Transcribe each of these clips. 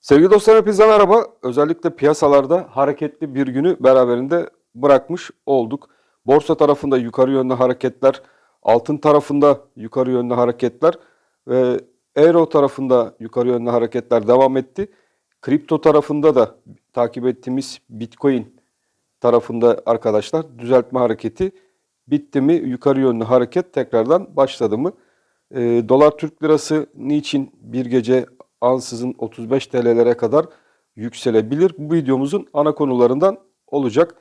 Sevgili dostlar hepinize merhaba. Özellikle piyasalarda hareketli bir günü beraberinde bırakmış olduk. Borsa tarafında yukarı yönlü hareketler, altın tarafında yukarı yönlü hareketler ve euro tarafında yukarı yönlü hareketler devam etti. Kripto tarafında da takip ettiğimiz Bitcoin tarafında arkadaşlar düzeltme hareketi bitti mi yukarı yönlü hareket tekrardan başladı mı? E, dolar Türk lirası niçin bir gece ansızın 35 TL'lere kadar yükselebilir? Bu videomuzun ana konularından olacak.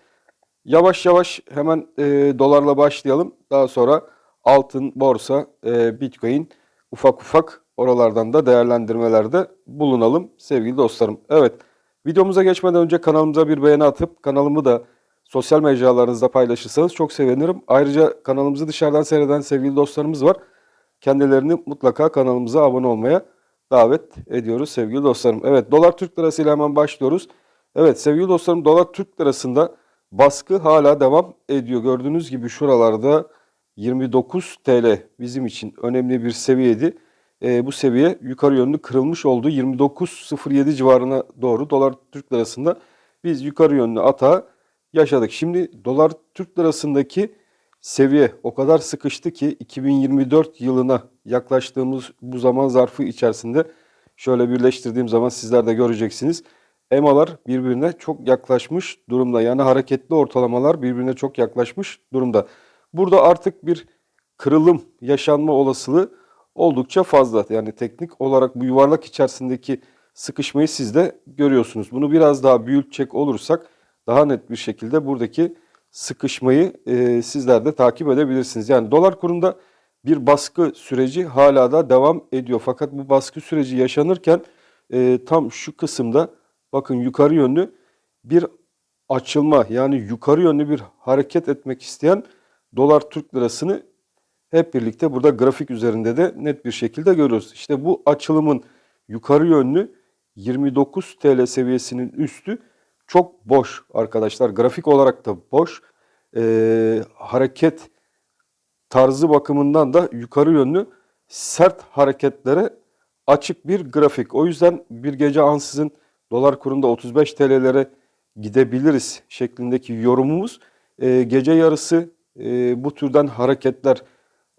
Yavaş yavaş hemen e, dolarla başlayalım. Daha sonra altın, borsa, e, bitcoin ufak ufak oralardan da değerlendirmelerde bulunalım sevgili dostlarım. Evet videomuza geçmeden önce kanalımıza bir beğeni atıp kanalımı da sosyal mecralarınızda paylaşırsanız çok sevinirim. Ayrıca kanalımızı dışarıdan seyreden sevgili dostlarımız var. Kendilerini mutlaka kanalımıza abone olmaya davet ediyoruz sevgili dostlarım. Evet dolar Türk lirası ile hemen başlıyoruz. Evet sevgili dostlarım dolar Türk lirasında baskı hala devam ediyor. Gördüğünüz gibi şuralarda 29 TL bizim için önemli bir seviyeydi. Ee, bu seviye yukarı yönlü kırılmış oldu. 29.07 civarına doğru dolar Türk lirasında biz yukarı yönlü atağı yaşadık. Şimdi dolar Türk lirasındaki seviye o kadar sıkıştı ki 2024 yılına yaklaştığımız bu zaman zarfı içerisinde şöyle birleştirdiğim zaman sizler de göreceksiniz. EMA'lar birbirine çok yaklaşmış durumda. Yani hareketli ortalamalar birbirine çok yaklaşmış durumda. Burada artık bir kırılım yaşanma olasılığı oldukça fazla. Yani teknik olarak bu yuvarlak içerisindeki sıkışmayı siz de görüyorsunuz. Bunu biraz daha büyütecek olursak daha net bir şekilde buradaki sıkışmayı e, sizler de takip edebilirsiniz. Yani dolar kurunda bir baskı süreci hala da devam ediyor. Fakat bu baskı süreci yaşanırken e, tam şu kısımda bakın yukarı yönlü bir açılma yani yukarı yönlü bir hareket etmek isteyen dolar Türk lirasını hep birlikte burada grafik üzerinde de net bir şekilde görüyoruz. İşte bu açılımın yukarı yönlü 29 TL seviyesinin üstü çok boş arkadaşlar. Grafik olarak da boş. Ee, hareket tarzı bakımından da yukarı yönlü sert hareketlere açık bir grafik. O yüzden bir gece ansızın dolar kurunda 35 TL'lere gidebiliriz şeklindeki yorumumuz e, gece yarısı e, bu türden hareketler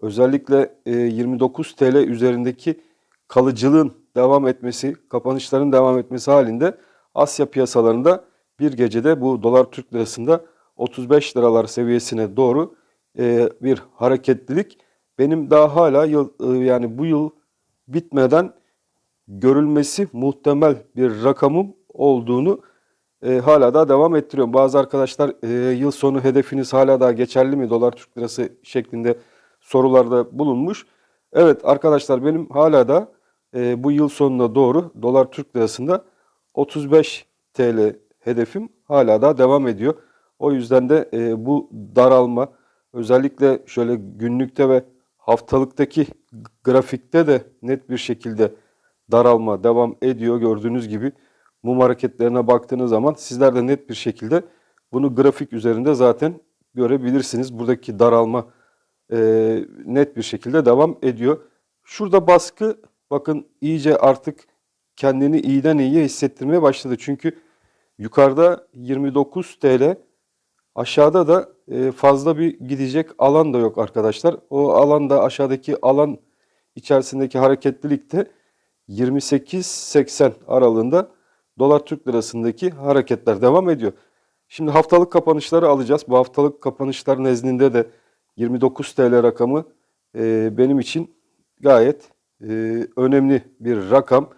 özellikle e, 29 TL üzerindeki kalıcılığın devam etmesi, kapanışların devam etmesi halinde Asya piyasalarında bir gecede bu dolar Türk lirasında 35 liralar seviyesine doğru e, bir hareketlilik benim daha hala yıl e, yani bu yıl bitmeden görülmesi muhtemel bir rakamım olduğunu e, hala da devam ettiriyorum. Bazı arkadaşlar e, yıl sonu hedefiniz hala daha geçerli mi dolar Türk lirası şeklinde sorularda bulunmuş. Evet arkadaşlar benim hala da e, bu yıl sonuna doğru dolar Türk lirasında 35 TL hedefim hala da devam ediyor. O yüzden de e, bu daralma özellikle şöyle günlükte ve haftalıktaki grafikte de net bir şekilde daralma devam ediyor. Gördüğünüz gibi mum hareketlerine baktığınız zaman sizler de net bir şekilde bunu grafik üzerinde zaten görebilirsiniz. Buradaki daralma e, net bir şekilde devam ediyor. Şurada baskı bakın iyice artık kendini iyiden iyiye hissettirmeye başladı. Çünkü yukarıda 29 TL aşağıda da e, fazla bir gidecek alan da yok arkadaşlar. O alanda aşağıdaki alan içerisindeki hareketlilikte 28.80 aralığında dolar Türk lirasındaki hareketler devam ediyor. Şimdi haftalık kapanışları alacağız. Bu haftalık kapanışlar nezdinde de 29 TL rakamı e, benim için gayet e, önemli bir rakam.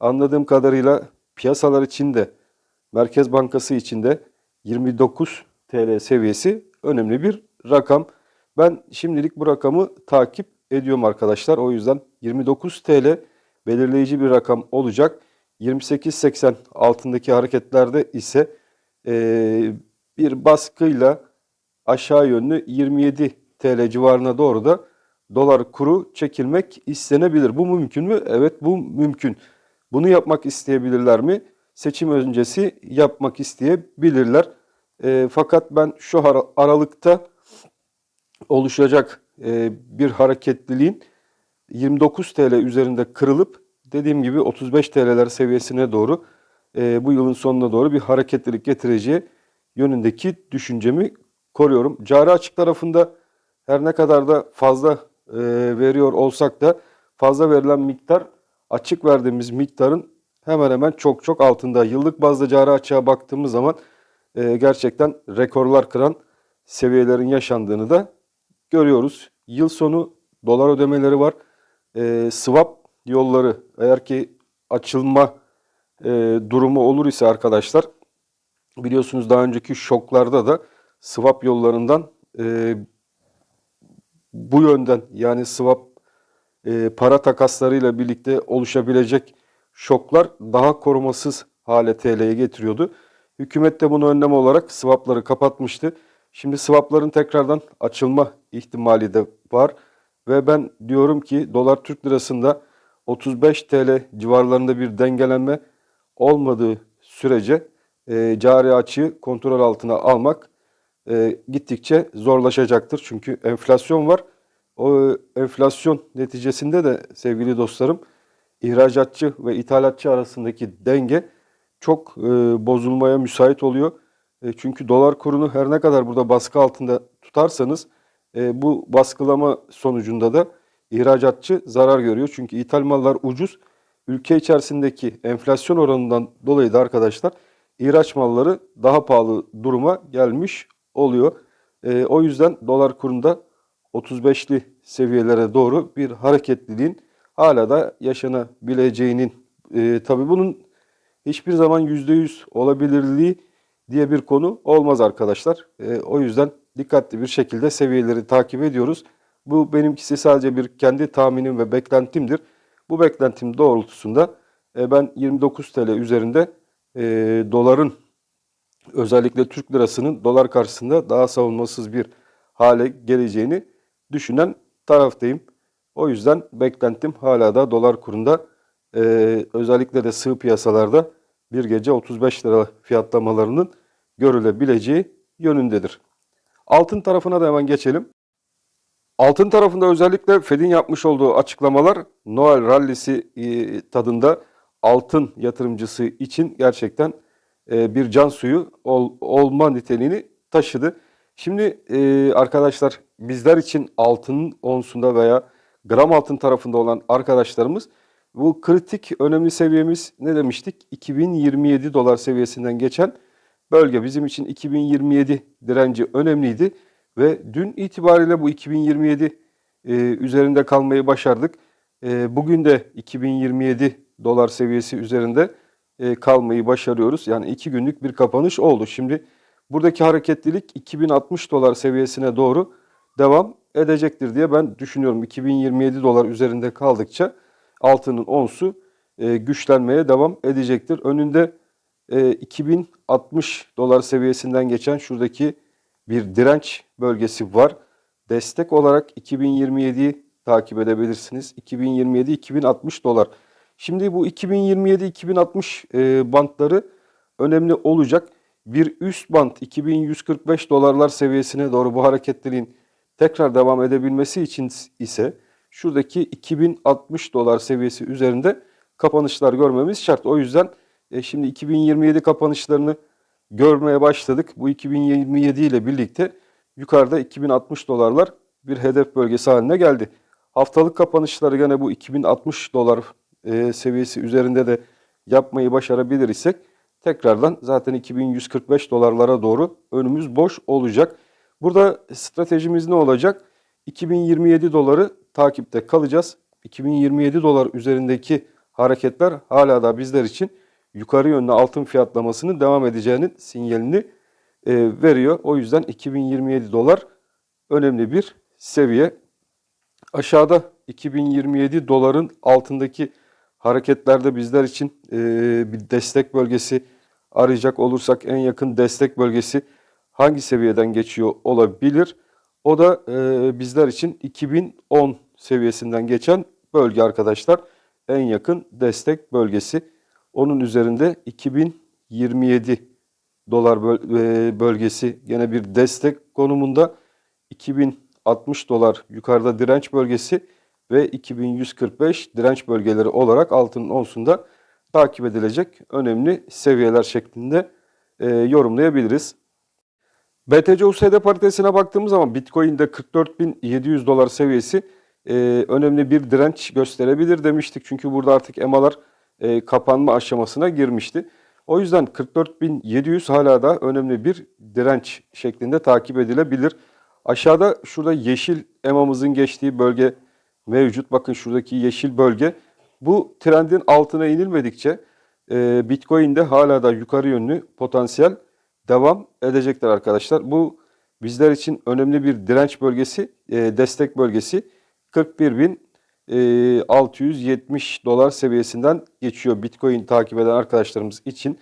Anladığım kadarıyla piyasalar için de Merkez Bankası için de 29 TL seviyesi önemli bir rakam. Ben şimdilik bu rakamı takip ediyorum arkadaşlar. O yüzden 29 TL belirleyici bir rakam olacak. 28.80 altındaki hareketlerde ise e, bir baskıyla aşağı yönlü 27 TL civarına doğru da dolar kuru çekilmek istenebilir. Bu mümkün mü? Evet bu mümkün. Bunu yapmak isteyebilirler mi? Seçim öncesi yapmak isteyebilirler. E, fakat ben şu ara- aralıkta oluşacak e, bir hareketliliğin 29 TL üzerinde kırılıp dediğim gibi 35 TL'ler seviyesine doğru e, bu yılın sonuna doğru bir hareketlilik getireceği yönündeki düşüncemi koruyorum. Cari açık tarafında her ne kadar da fazla e, veriyor olsak da fazla verilen miktar açık verdiğimiz miktarın hemen hemen çok çok altında. Yıllık bazda cari açığa baktığımız zaman e, gerçekten rekorlar kıran seviyelerin yaşandığını da görüyoruz. Yıl sonu dolar ödemeleri var. E, swap yolları eğer ki açılma e, durumu olur ise arkadaşlar biliyorsunuz daha önceki şoklarda da swap yollarından e, bu yönden yani swap e, para takaslarıyla birlikte oluşabilecek şoklar daha korumasız hale TL'ye getiriyordu. Hükümet de bunu önlem olarak swapları kapatmıştı. Şimdi swapların tekrardan açılma ihtimali de var. Ve ben diyorum ki dolar Türk lirasında 35 TL civarlarında bir dengelenme olmadığı sürece e, cari açığı kontrol altına almak e, gittikçe zorlaşacaktır. Çünkü enflasyon var. O enflasyon neticesinde de sevgili dostlarım ihracatçı ve ithalatçı arasındaki denge çok e, bozulmaya müsait oluyor. E, çünkü dolar kurunu her ne kadar burada baskı altında tutarsanız e, bu baskılama sonucunda da ihracatçı zarar görüyor. Çünkü ithal mallar ucuz. Ülke içerisindeki enflasyon oranından dolayı da arkadaşlar ihraç malları daha pahalı duruma gelmiş oluyor. E, o yüzden dolar kurunda 35'li seviyelere doğru bir hareketliliğin hala da yaşanabileceğinin e, tabii bunun hiçbir zaman %100 olabilirliği diye bir konu olmaz arkadaşlar. E, o yüzden dikkatli bir şekilde seviyeleri takip ediyoruz. Bu benimkisi sadece bir kendi tahminim ve beklentimdir. Bu beklentim doğrultusunda e, ben 29 TL üzerinde e, doların özellikle Türk lirasının dolar karşısında daha savunmasız bir hale geleceğini düşünen taraftayım. O yüzden beklentim hala da dolar kurunda e, özellikle de sığ piyasalarda bir gece 35 lira fiyatlamalarının görülebileceği yönündedir. Altın tarafına da hemen geçelim. Altın tarafında özellikle Fed'in yapmış olduğu açıklamalar Noel rallisi e, tadında altın yatırımcısı için gerçekten e, bir can suyu ol, olma niteliğini taşıdı. Şimdi e, arkadaşlar bizler için altının onsunda veya gram altın tarafında olan arkadaşlarımız bu kritik önemli seviyemiz ne demiştik? 2027 dolar seviyesinden geçen bölge bizim için 2027 direnci önemliydi ve dün itibariyle bu 2027 e, üzerinde kalmayı başardık. E, bugün de 2027 dolar seviyesi üzerinde e, kalmayı başarıyoruz. Yani iki günlük bir kapanış oldu. Şimdi buradaki hareketlilik 2060 dolar seviyesine doğru devam edecektir diye ben düşünüyorum. 2027 dolar üzerinde kaldıkça altının onsu e, güçlenmeye devam edecektir. Önünde e, 2060 dolar seviyesinden geçen şuradaki bir direnç bölgesi var. Destek olarak 2027'yi takip edebilirsiniz. 2027-2060 dolar. Şimdi bu 2027-2060 e, bantları önemli olacak. Bir üst bant 2145 dolarlar seviyesine doğru bu hareketliliğin tekrar devam edebilmesi için ise şuradaki 2060 dolar seviyesi üzerinde kapanışlar görmemiz şart. O yüzden e, şimdi 2027 kapanışlarını görmeye başladık. Bu 2027 ile birlikte yukarıda 2060 dolarlar bir hedef bölgesi haline geldi. Haftalık kapanışları gene bu 2060 dolar e, seviyesi üzerinde de yapmayı başarabilir isek tekrardan zaten 2145 dolarlara doğru önümüz boş olacak. Burada stratejimiz ne olacak? 2027 doları takipte kalacağız. 2027 dolar üzerindeki hareketler hala da bizler için yukarı yönlü altın fiyatlamasının devam edeceğinin sinyalini e, veriyor. O yüzden 2027 dolar önemli bir seviye. Aşağıda 2027 doların altındaki hareketlerde bizler için e, bir destek bölgesi arayacak olursak en yakın destek bölgesi hangi seviyeden geçiyor olabilir? O da e, bizler için 2010 seviyesinden geçen bölge arkadaşlar. En yakın destek bölgesi. Onun üzerinde 2027 dolar e, bölgesi gene bir destek konumunda. 2060 dolar yukarıda direnç bölgesi ve 2145 direnç bölgeleri olarak altının onsunda takip edilecek önemli seviyeler şeklinde e, yorumlayabiliriz. BTC-USD paritesine baktığımız zaman Bitcoin'de 44.700 dolar seviyesi e, önemli bir direnç gösterebilir demiştik. Çünkü burada artık EMA'lar e, kapanma aşamasına girmişti. O yüzden 44.700 hala da önemli bir direnç şeklinde takip edilebilir. Aşağıda şurada yeşil EMA'mızın geçtiği bölge mevcut. Bakın şuradaki yeşil bölge. Bu trendin altına inilmedikçe e, Bitcoin'de hala da yukarı yönlü potansiyel devam edecekler arkadaşlar. Bu bizler için önemli bir direnç bölgesi, e, destek bölgesi. 41.670 dolar seviyesinden geçiyor Bitcoin takip eden arkadaşlarımız için.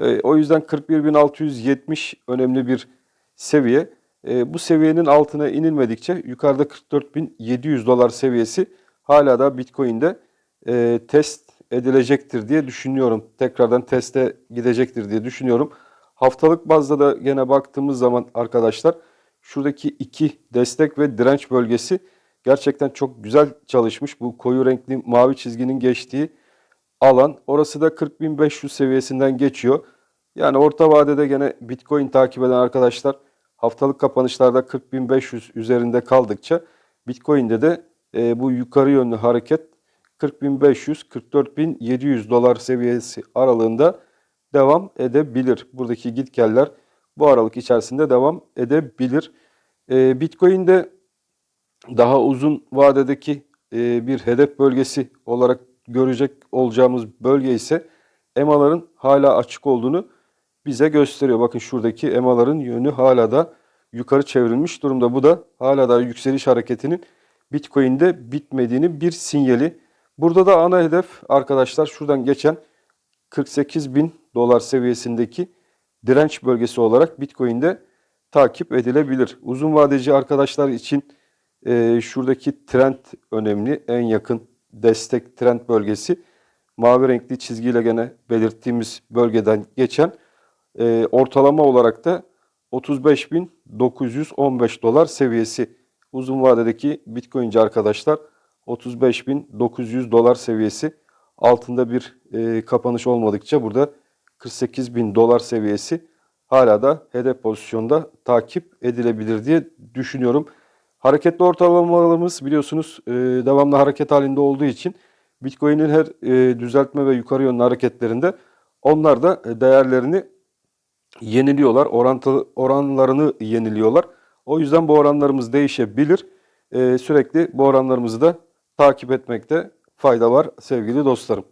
E, o yüzden 41.670 önemli bir seviye. E, bu seviyenin altına inilmedikçe yukarıda 44.700 dolar seviyesi hala da Bitcoin'de e, test edilecektir diye düşünüyorum. Tekrardan teste gidecektir diye düşünüyorum. Haftalık bazda da gene baktığımız zaman arkadaşlar şuradaki iki destek ve direnç bölgesi gerçekten çok güzel çalışmış. Bu koyu renkli mavi çizginin geçtiği alan orası da 40.500 seviyesinden geçiyor. Yani orta vadede gene Bitcoin takip eden arkadaşlar haftalık kapanışlarda 40.500 üzerinde kaldıkça Bitcoin'de de e, bu yukarı yönlü hareket 40.500-44.700 dolar seviyesi aralığında devam edebilir. Buradaki gitgeller bu aralık içerisinde devam edebilir. E, Bitcoin'de daha uzun vadedeki e, bir hedef bölgesi olarak görecek olacağımız bölge ise EMA'ların hala açık olduğunu bize gösteriyor. Bakın şuradaki EMA'ların yönü hala da yukarı çevrilmiş durumda. Bu da hala da yükseliş hareketinin Bitcoin'de bitmediğini bir sinyali. Burada da ana hedef arkadaşlar şuradan geçen 48 bin dolar seviyesindeki direnç bölgesi olarak Bitcoin'de takip edilebilir. Uzun vadeci arkadaşlar için e, şuradaki trend önemli. En yakın destek trend bölgesi mavi renkli çizgiyle gene belirttiğimiz bölgeden geçen e, ortalama olarak da 35.915 dolar seviyesi. Uzun vadedeki Bitcoin'ci arkadaşlar 35.900 dolar seviyesi altında bir e, kapanış olmadıkça burada 48.000 dolar seviyesi hala da hedef pozisyonda takip edilebilir diye düşünüyorum. Hareketli ortalamalarımız biliyorsunuz e, devamlı hareket halinde olduğu için Bitcoin'in her e, düzeltme ve yukarı yönlü hareketlerinde onlar da e, değerlerini yeniliyorlar. Orantılı, oranlarını yeniliyorlar. O yüzden bu oranlarımız değişebilir. Sürekli bu oranlarımızı da takip etmekte fayda var sevgili dostlarım.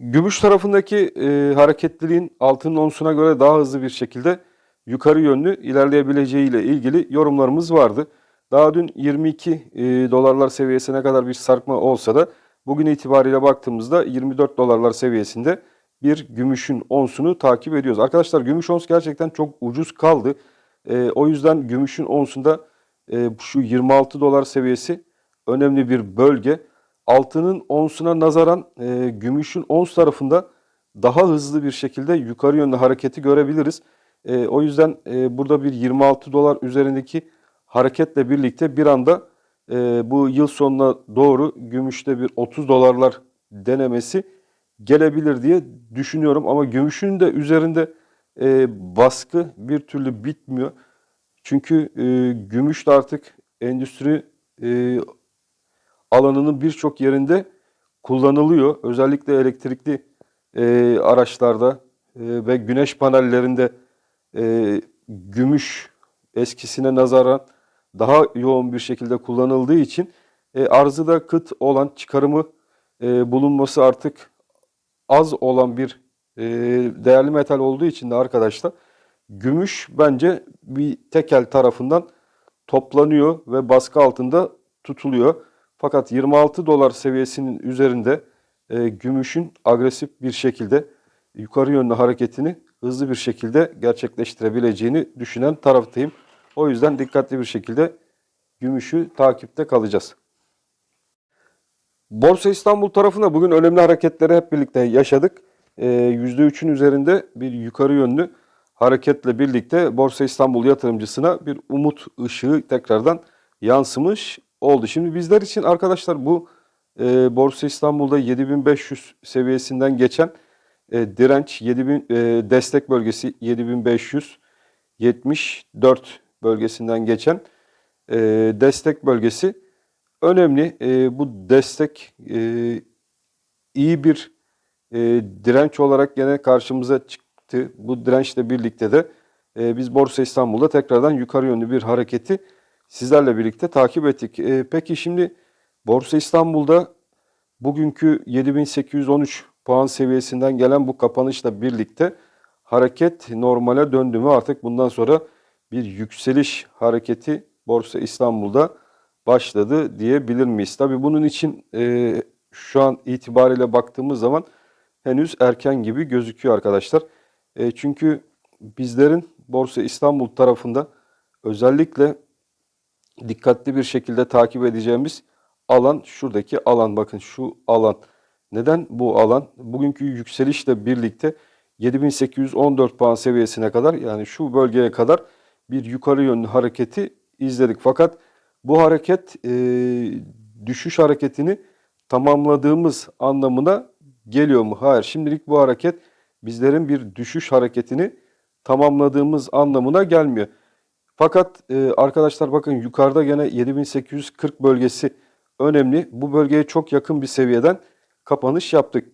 Gümüş tarafındaki e, hareketliliğin altının onsuna göre daha hızlı bir şekilde yukarı yönlü ilerleyebileceği ile ilgili yorumlarımız vardı. Daha dün 22 e, dolarlar seviyesine kadar bir sarkma olsa da bugün itibariyle baktığımızda 24 dolarlar seviyesinde bir gümüşün onsunu takip ediyoruz. Arkadaşlar gümüş ons gerçekten çok ucuz kaldı. E, o yüzden gümüşün onsunda e, şu 26 dolar seviyesi önemli bir bölge. Altının onsuna nazaran e, gümüşün ons tarafında daha hızlı bir şekilde yukarı yönlü hareketi görebiliriz. E, o yüzden e, burada bir 26 dolar üzerindeki hareketle birlikte bir anda e, bu yıl sonuna doğru gümüşte bir 30 dolarlar denemesi gelebilir diye düşünüyorum. Ama gümüşün de üzerinde e, baskı bir türlü bitmiyor. Çünkü e, gümüş de artık endüstri e, alanının birçok yerinde kullanılıyor. Özellikle elektrikli e, araçlarda e, ve güneş panellerinde e, gümüş eskisine nazaran daha yoğun bir şekilde kullanıldığı için e, arzı da kıt olan çıkarımı e, bulunması artık az olan bir e, değerli metal olduğu için de arkadaşlar gümüş bence bir tekel tarafından toplanıyor ve baskı altında tutuluyor. Fakat 26 dolar seviyesinin üzerinde e, gümüşün agresif bir şekilde yukarı yönlü hareketini hızlı bir şekilde gerçekleştirebileceğini düşünen taraftayım. O yüzden dikkatli bir şekilde gümüşü takipte kalacağız. Borsa İstanbul tarafında bugün önemli hareketleri hep birlikte yaşadık. E, %3'ün üzerinde bir yukarı yönlü hareketle birlikte Borsa İstanbul yatırımcısına bir umut ışığı tekrardan yansımış oldu. Şimdi bizler için arkadaşlar bu e, Borsa İstanbul'da 7500 seviyesinden geçen e, direnç 7000 e, destek bölgesi 7574 bölgesinden geçen e, destek bölgesi önemli. E, bu destek e, iyi bir e, direnç olarak gene karşımıza çıktı. Bu dirençle birlikte de e, biz Borsa İstanbul'da tekrardan yukarı yönlü bir hareketi sizlerle birlikte takip ettik. E, peki şimdi Borsa İstanbul'da bugünkü 7813 puan seviyesinden gelen bu kapanışla birlikte hareket normale döndü mü? Artık bundan sonra bir yükseliş hareketi Borsa İstanbul'da başladı diyebilir miyiz? Tabii bunun için e, şu an itibariyle baktığımız zaman henüz erken gibi gözüküyor arkadaşlar. E, çünkü bizlerin Borsa İstanbul tarafında özellikle dikkatli bir şekilde takip edeceğimiz alan şuradaki alan bakın şu alan. Neden bu alan? Bugünkü yükselişle birlikte 7814 puan seviyesine kadar yani şu bölgeye kadar bir yukarı yönlü hareketi izledik. Fakat bu hareket e, düşüş hareketini tamamladığımız anlamına geliyor mu? Hayır. Şimdilik bu hareket bizlerin bir düşüş hareketini tamamladığımız anlamına gelmiyor. Fakat e, arkadaşlar bakın yukarıda gene 7840 bölgesi önemli. Bu bölgeye çok yakın bir seviyeden kapanış yaptık.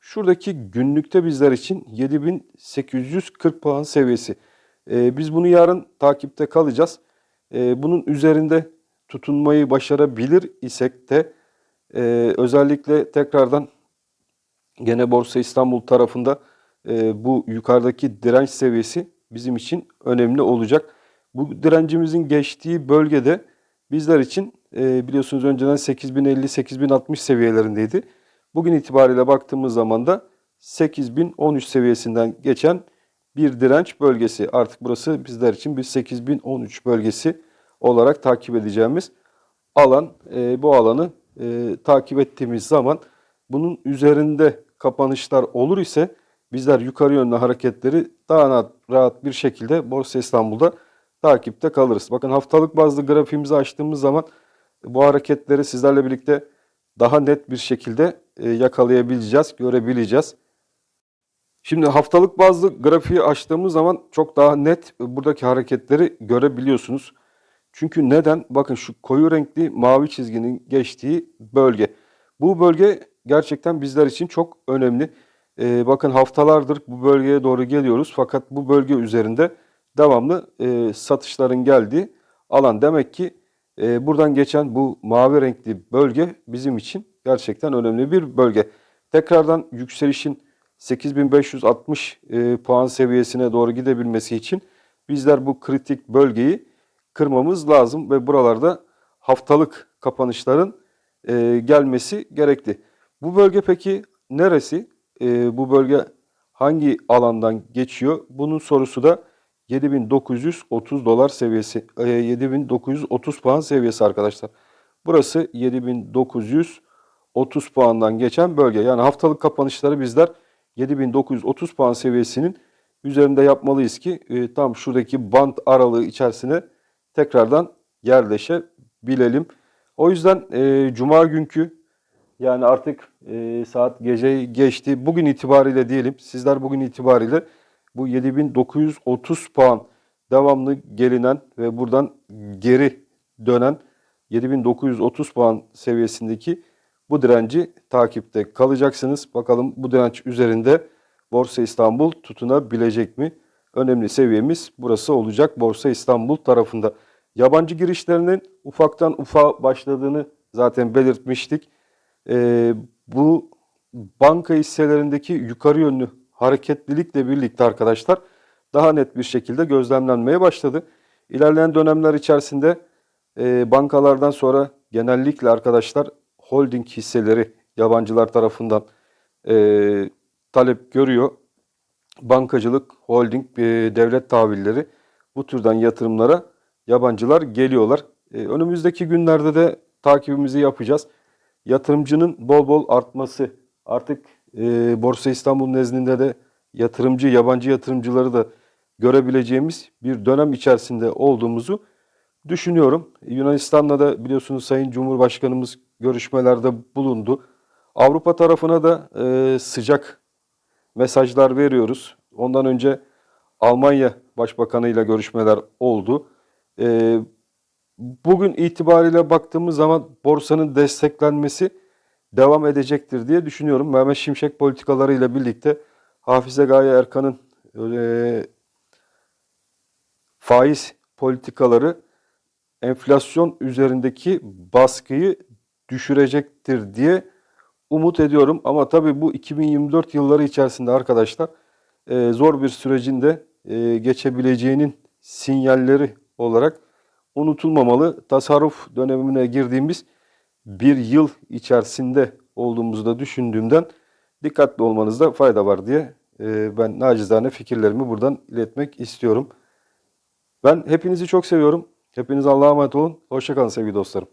Şuradaki günlükte bizler için 7840 puan seviyesi. E, biz bunu yarın takipte kalacağız. E, bunun üzerinde tutunmayı başarabilir isek de e, özellikle tekrardan gene Borsa İstanbul tarafında e, bu yukarıdaki direnç seviyesi bizim için önemli olacak. Bu direncimizin geçtiği bölgede bizler için e, biliyorsunuz önceden 8050-8060 seviyelerindeydi. Bugün itibariyle baktığımız zaman da 8013 seviyesinden geçen bir direnç bölgesi. Artık burası bizler için bir 8013 bölgesi olarak takip edeceğimiz alan. E, bu alanı e, takip ettiğimiz zaman bunun üzerinde kapanışlar olur ise bizler yukarı yönlü hareketleri daha rahat bir şekilde Borsa İstanbul'da takipte kalırız. Bakın haftalık bazlı grafiğimizi açtığımız zaman bu hareketleri sizlerle birlikte daha net bir şekilde e, yakalayabileceğiz, görebileceğiz. Şimdi haftalık bazlı grafiği açtığımız zaman çok daha net buradaki hareketleri görebiliyorsunuz. Çünkü neden? Bakın şu koyu renkli mavi çizginin geçtiği bölge. Bu bölge gerçekten bizler için çok önemli. Ee, bakın haftalardır bu bölgeye doğru geliyoruz fakat bu bölge üzerinde devamlı e, satışların geldiği alan. Demek ki e, buradan geçen bu mavi renkli bölge bizim için gerçekten önemli bir bölge. Tekrardan yükselişin 8560 e, puan seviyesine doğru gidebilmesi için bizler bu kritik bölgeyi kırmamız lazım ve buralarda haftalık kapanışların e, gelmesi gerekli. Bu bölge peki neresi? E, bu bölge hangi alandan geçiyor? Bunun sorusu da 7930 dolar seviyesi, e, 7930 puan seviyesi arkadaşlar. Burası 7930 puandan geçen bölge. Yani haftalık kapanışları bizler 7930 puan seviyesinin üzerinde yapmalıyız ki e, tam şuradaki band aralığı içerisine tekrardan yerleşebilelim. O yüzden e, cuma günkü yani artık e, saat gece geçti. Bugün itibariyle diyelim sizler bugün itibariyle bu 7930 puan devamlı gelinen ve buradan geri dönen 7930 puan seviyesindeki bu direnci takipte kalacaksınız. Bakalım bu direnç üzerinde Borsa İstanbul tutunabilecek mi? Önemli seviyemiz burası olacak Borsa İstanbul tarafında. Yabancı girişlerinin ufaktan ufa başladığını zaten belirtmiştik. Ee, bu banka hisselerindeki yukarı yönlü hareketlilikle birlikte arkadaşlar daha net bir şekilde gözlemlenmeye başladı. İlerleyen dönemler içerisinde e, bankalardan sonra genellikle arkadaşlar holding hisseleri yabancılar tarafından e, talep görüyor. Bankacılık, holding, e, devlet tahvilleri bu türden yatırımlara yabancılar geliyorlar. E, önümüzdeki günlerde de takibimizi yapacağız. Yatırımcının bol bol artması artık e, Borsa İstanbul nezdinde de yatırımcı, yabancı yatırımcıları da görebileceğimiz bir dönem içerisinde olduğumuzu düşünüyorum. Yunanistan'la da biliyorsunuz Sayın Cumhurbaşkanımız görüşmelerde bulundu. Avrupa tarafına da e, sıcak mesajlar veriyoruz. Ondan önce Almanya Başbakanı ile görüşmeler oldu. E, bugün itibariyle baktığımız zaman borsanın desteklenmesi devam edecektir diye düşünüyorum. Mehmet Şimşek politikalarıyla birlikte Hafize Gaye Erkan'ın e, faiz politikaları enflasyon üzerindeki baskıyı düşürecektir diye umut ediyorum. Ama tabii bu 2024 yılları içerisinde arkadaşlar e, zor bir sürecin de e, geçebileceğinin sinyalleri olarak unutulmamalı. Tasarruf dönemine girdiğimiz bir yıl içerisinde olduğumuzu da düşündüğümden dikkatli olmanızda fayda var diye e, ben nacizane fikirlerimi buradan iletmek istiyorum. Ben hepinizi çok seviyorum. Hepiniz Allah'a emanet olun. Hoşçakalın sevgili dostlarım.